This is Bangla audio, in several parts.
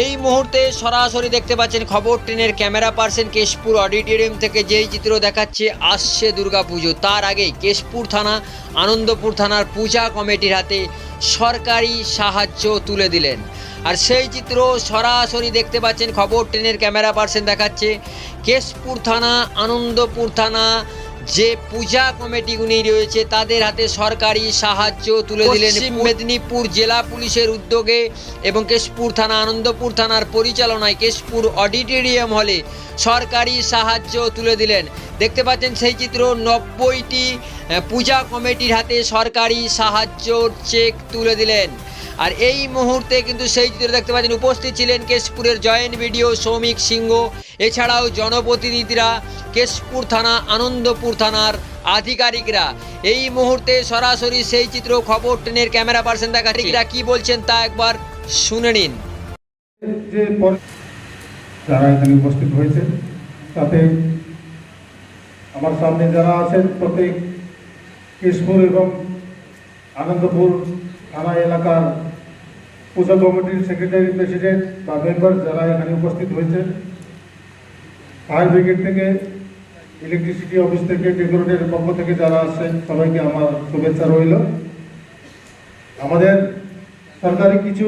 এই মুহূর্তে সরাসরি দেখতে পাচ্ছেন খবর, ট্রেনের ক্যামেরা পার্সন কেশপুর অডিটোরিয়াম থেকে যেই চিত্র দেখাচ্ছে, আসছে দুর্গাপুজো। তার আগেই কেশপুর থানা, আনন্দপুর থানার পূজা কমিটির হাতে সরকারি সাহায্য তুলে দিলেন। আর সেই চিত্র সরাসরি দেখতে পাচ্ছেন খবর, ট্রেনের ক্যামেরা পার্সন দেখাচ্ছে। কেশপুর থানা, আনন্দপুর থানা যে পূজা কমিটিগুলি রয়েছে তাদের হাতে সরকারি সাহায্য তুলে দিলেন মেদিনীপুর জেলা পুলিশের উদ্যোগে এবং কেশপুর থানা আনন্দপুর থানার পরিচালনায় কেশপুর অডিটোরিয়াম হলে সরকারি সাহায্য তুলে দিলেন। দেখতে পাচ্ছেন সেই চিত্র নব্বইটি পূজা কমিটির হাতে সরকারি সাহায্য চেক তুলে দিলেন। আর এই মুহূর্তে কিন্তু সেই চিত্র দেখতে পাচ্ছেন উপস্থিত ছিলেন কেশপুরের জয়েন্ট বিডিও সৌমিক সিংহ এছাড়াও জনপ্রতিনিধিরা কেশপুর থানা আনন্দপুর থানার আধিকারিকরা। এই মুহূর্তে সরাসরি সেই চিত্র খবর ট্রেনের ক্যামেরা পার্সন দেখাটিকরা কি বলছেন তা একবার শুনে নিন। যে যারা এখানে উপস্থিত হয়েছে তাতে আমার সামনে যারা আছেন প্রত্যেক কেশপুর এবং আনন্দপুর থানা এলাকার পূজা কমিটির সেক্রেটারি প্রেসিডেন্ট বা মেম্বার যারা এখানে উপস্থিত হয়েছেন ফায়ার ব্রিগেড থেকে ইলেকট্রিসিটি অফিস থেকে ডেকোরেটের পক্ষ থেকে যারা আসছেন সবাইকে আমার শুভেচ্ছা রইল। আমাদের সরকারি কিছু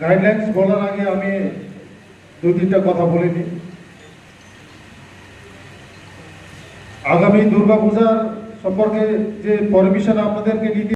গাইডলাইন্স বলার আগে আমি দু তিনটা কথা বলে নিই। আগামী দুর্গাপূজার সম্পর্কে যে পারমিশন আপনাদেরকে নিতে